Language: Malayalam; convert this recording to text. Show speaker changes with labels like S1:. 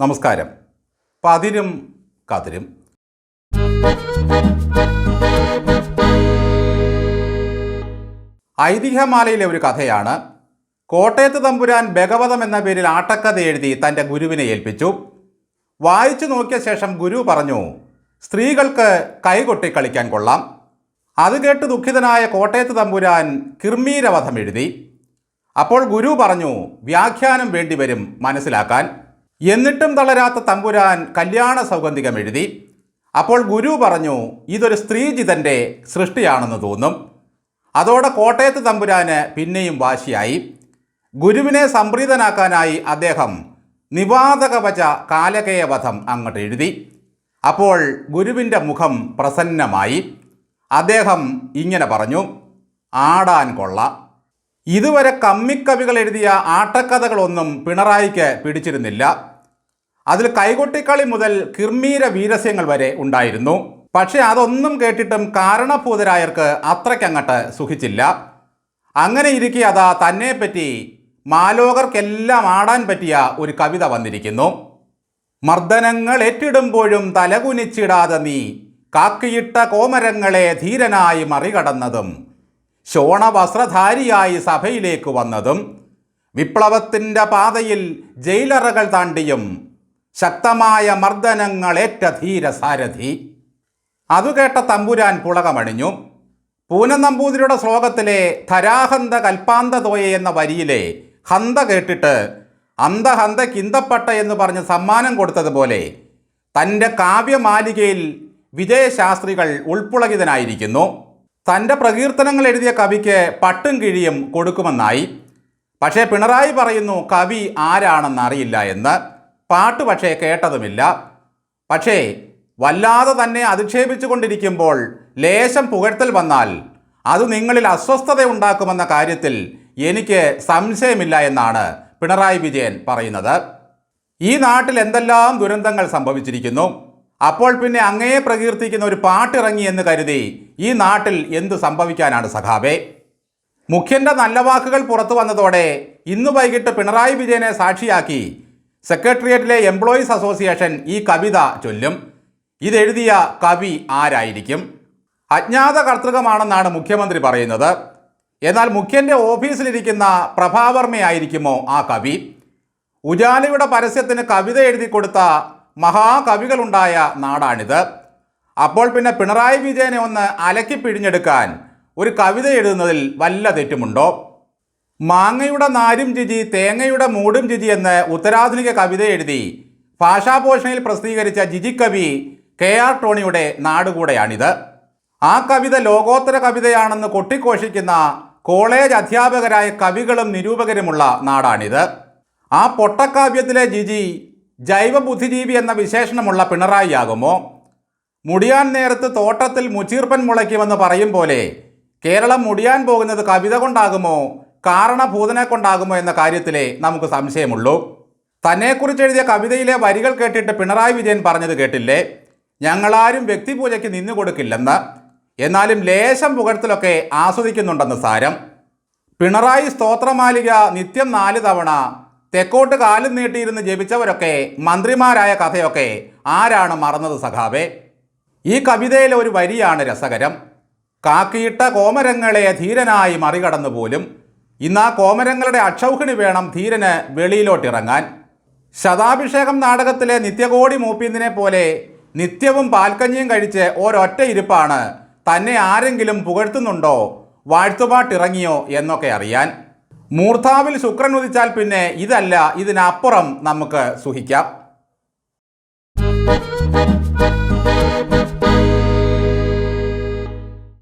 S1: നമസ്കാരം. പതിരും കതിരും. ഐതിഹ്യമാലയിലെ ഒരു കഥയാണ്. കോട്ടയത്ത് തമ്പുരാൻ ഭഗവതം എന്ന പേരിൽ ആട്ടക്കഥ എഴുതി തന്റെ ഗുരുവിനെ ഏൽപ്പിച്ചു. വായിച്ചു നോക്കിയ ശേഷം ഗുരു പറഞ്ഞു സ്ത്രീകൾക്ക് കൈകൊട്ടി കളിക്കാൻ കൊള്ളാം. അത് കേട്ട് ദുഃഖിതനായ കോട്ടയത്ത് തമ്പുരാൻ കിർമീരവധം എഴുതി. അപ്പോൾ ഗുരു പറഞ്ഞു വ്യാഖ്യാനം വേണ്ടിവരും മനസ്സിലാക്കാൻ. എന്നിട്ടും തളരാത്ത തമ്പുരാൻ കല്യാണ സൗഗന്ധികം എഴുതി. അപ്പോൾ ഗുരു പറഞ്ഞു ഇതൊരു സ്ത്രീജിതന്റെ സൃഷ്ടിയാണെന്ന് തോന്നും. അതോടെ കോട്ടയത്ത് തമ്പുരാന് പിന്നെയും വാശിയായി. ഗുരുവിനെ സംപ്രീതനാക്കാനായി അദ്ദേഹം നിവാതകവച കാലകേയവധം അങ്ങോട്ട് എഴുതി. അപ്പോൾ ഗുരുവിന്റെ മുഖം പ്രസന്നമായി. അദ്ദേഹം ഇങ്ങനെ പറഞ്ഞു ആടാൻ കൊള്ളാം ഇതുവരെ കമ്മിക്കവികൾ എഴുതിയ ആട്ടക്കഥകളൊന്നും പിണറായിക്ക് പിടിച്ചിരുന്നില്ല. അതിൽ കൈകൊട്ടിക്കളി മുതൽ കിർമീര വീരസ്യങ്ങൾ വരെ ഉണ്ടായിരുന്നു. പക്ഷേ അതൊന്നും കേട്ടിട്ടും കാരണഭൂതരായർക്ക് അത്രയ്ക്കങ്ങട്ട് സുഖിച്ചില്ല. അങ്ങനെ ഇരിക്കെ അതാ തന്നെപ്പറ്റി മാലോകർക്കെല്ലാം ആടാൻ പറ്റിയ ഒരു കവിത വന്നിരിക്കുന്നു. മർദ്ദനങ്ങൾ ഏറ്റിടുമ്പോഴും തലകുനിച്ചിടാതെ നീ കാക്കിയിട്ട കോമരങ്ങളെ ധീരനായി മറികടന്നതും ശോണവസ്ത്രധാരിയായി സഭയിലേക്ക് വന്നതും വിപ്ലവത്തിന്റെ പാതയിൽ ജയിലറകൾ താണ്ടിയും ശക്തമായ മർദ്ദനങ്ങളേറ്റ ധീരസാരഥി. സാരഥി അതു കേട്ട തമ്പുരാൻ പുളകമണിഞ്ഞു. പൂനനമ്പൂതിരിയുടെ ശ്ലോകത്തിലെ ധരാഹന്ത കൽപ്പാന്തതോയ എന്ന വരിയിലെ ഹന്ത കേട്ടിട്ട് അന്തഹന്ത കിന്തപ്പെട്ട എന്ന് പറഞ്ഞ് സമ്മാനം കൊടുത്തതുപോലെ തന്റെ കാവ്യമാലികയിൽ വിജയശാസ്ത്രികൾ ഉൾപ്പുളകിതനായിരിക്കുന്നു. തന്റെ പ്രകീർത്തനങ്ങൾ എഴുതിയ കവിക്ക് പട്ടും കിഴിയും കൊടുക്കുമെന്നായി. പക്ഷേ പിണറായി പറയുന്നു കവി ആരാണെന്ന് അറിയില്ല എന്ന്. പാട്ട് പക്ഷേ കേട്ടതുമില്ല. പക്ഷേ വല്ലാതെ തന്നെ അധിക്ഷേപിച്ചു കൊണ്ടിരിക്കുമ്പോൾ ലേശം പുകഴ്ത്തൽ വന്നാൽ അത് നിങ്ങളിൽ അസ്വസ്ഥത ഉണ്ടാക്കുമെന്ന കാര്യത്തിൽ എനിക്ക് സംശയമില്ല എന്നാണ് പിണറായി വിജയൻ പറയുന്നത്. ഈ നാട്ടിൽ എന്തെല്ലാം ദുരന്തങ്ങൾ സംഭവിച്ചിരിക്കുന്നു? അപ്പോൾ പിന്നെ അങ്ങയെ പ്രകീർത്തിക്കുന്ന ഒരു പാട്ടിറങ്ങി എന്ന് കരുതി ഈ നാട്ടിൽ എന്ത് സംഭവിക്കാനാണ് സഖാബേ മുഖ്യന്റെ നല്ല വാക്കുകൾ പുറത്തു വന്നതോടെ ഇന്ന് വൈകിട്ട് പിണറായി വിജയനെ സാക്ഷിയാക്കി സെക്രട്ടേറിയറ്റിലെ എംപ്ലോയീസ് അസോസിയേഷൻ ഈ കവിത ചൊല്ലും. ഇതെഴുതിയ കവി ആരായിരിക്കും? അജ്ഞാത കർത്തൃകമാണെന്നാണ് മുഖ്യമന്ത്രി പറയുന്നത്. എന്നാൽ മുഖ്യന്റെ ഓഫീസിലിരിക്കുന്ന പ്രഭാവർമ്മയായിരിക്കുമോ ആ കവി? ഉജാലയുടെ പരസ്യത്തിന് കവിത എഴുതി കൊടുത്ത മഹാകവികളുണ്ടായ നാടാണിത്. അപ്പോൾ പിന്നെ പിണറായി വിജയനെ ഒന്ന് അലക്കി പിഴിഞ്ഞെടുക്കാൻ ഒരു കവിത എഴുതുന്നതിൽ വല്ല തെറ്റുമുണ്ടോ? മാങ്ങയുടെ നാരും ജിജി തേങ്ങയുടെ മൂടും ജിജി എന്ന് ഉത്തരാധുനിക കവിത എഴുതി ഭാഷാപോഷണയിൽ പ്രസിദ്ധീകരിച്ച ജിജി കവി കെ ആർ ടോണിയുടെ നാടുകൂടെയാണിത്. ആ കവിത ലോകോത്തര കവിതയാണെന്ന് കൊട്ടിഘോഷിക്കുന്ന കോളേജ് അധ്യാപകരായ കവികളും നിരൂപകരുമുള്ള നാടാണിത്. ആ പൊട്ടക്കാവ്യത്തിലെ ജിജി ജൈവ ബുദ്ധിജീവി എന്ന വിശേഷണമുള്ള പിണറായിയാകുമോ? മുടിയാൻ നേരത്ത് തോട്ടത്തിൽ മുച്ചീർപ്പൻ മുളയ്ക്കുമെന്ന് പറയും പോലെ കേരളം മുടിയാൻ പോകുന്നത് കവിത കൊണ്ടാകുമോ? കാരണഭൂതനെ കൊണ്ടാകുമോ എന്ന കാര്യത്തിലേ നമുക്ക് സംശയമുള്ളൂ. തന്നെക്കുറിച്ച് എഴുതിയ കവിതയിലെ വരികൾ കേട്ടിട്ട് പിണറായി വിജയൻ പറഞ്ഞത് കേട്ടില്ലേ? ഞങ്ങളാരും വ്യക്തിപൂജയ്ക്ക് നിന്നു കൊടുക്കില്ലെന്ന് എന്നാലും ലേശം പുകഴ്ത്തലൊക്കെ ആസ്വദിക്കുന്നുണ്ടെന്ന് സാരം. പിണറായി സ്തോത്രമാലിക നിത്യം നാല് തവണ തെക്കോട്ട് കാലും നീട്ടിയിരുന്ന് ജപിച്ചവരൊക്കെ മന്ത്രിമാരായ കഥയൊക്കെ ആരാണ് മറന്നത് സഖാവേ? ഈ കവിതയിലെ ഒരു വരിയാണ് രസകരം. കാക്കിയിട്ട കോമരങ്ങളെ ധീരനായി മറികടന്നു പോലും ഇന്ന് ആ കോമരങ്ങളുടെ അക്ഷൗഹിണി വേണം ധീരന് വെളിയിലോട്ടിറങ്ങാൻ. ശതാഭിഷേകം നാടകത്തിലെ നിത്യകോടി മൂപ്പീന്തിനെ പോലെ നിത്യവും പാൽക്കഞ്ഞിയും കഴിച്ച് ഒരൊറ്റ ഇരിപ്പാണ് തന്നെ ആരെങ്കിലും പുകഴ്ത്തുന്നുണ്ടോ വാഴ്ത്തുപാട്ടിറങ്ങിയോ എന്നൊക്കെ അറിയാൻ. മൂർധാവിൽ ശുക്രൻ ഉദിച്ചാൽ പിന്നെ ഇതല്ല ഇതിനപ്പുറം നമുക്ക് സുഹിക്കാം.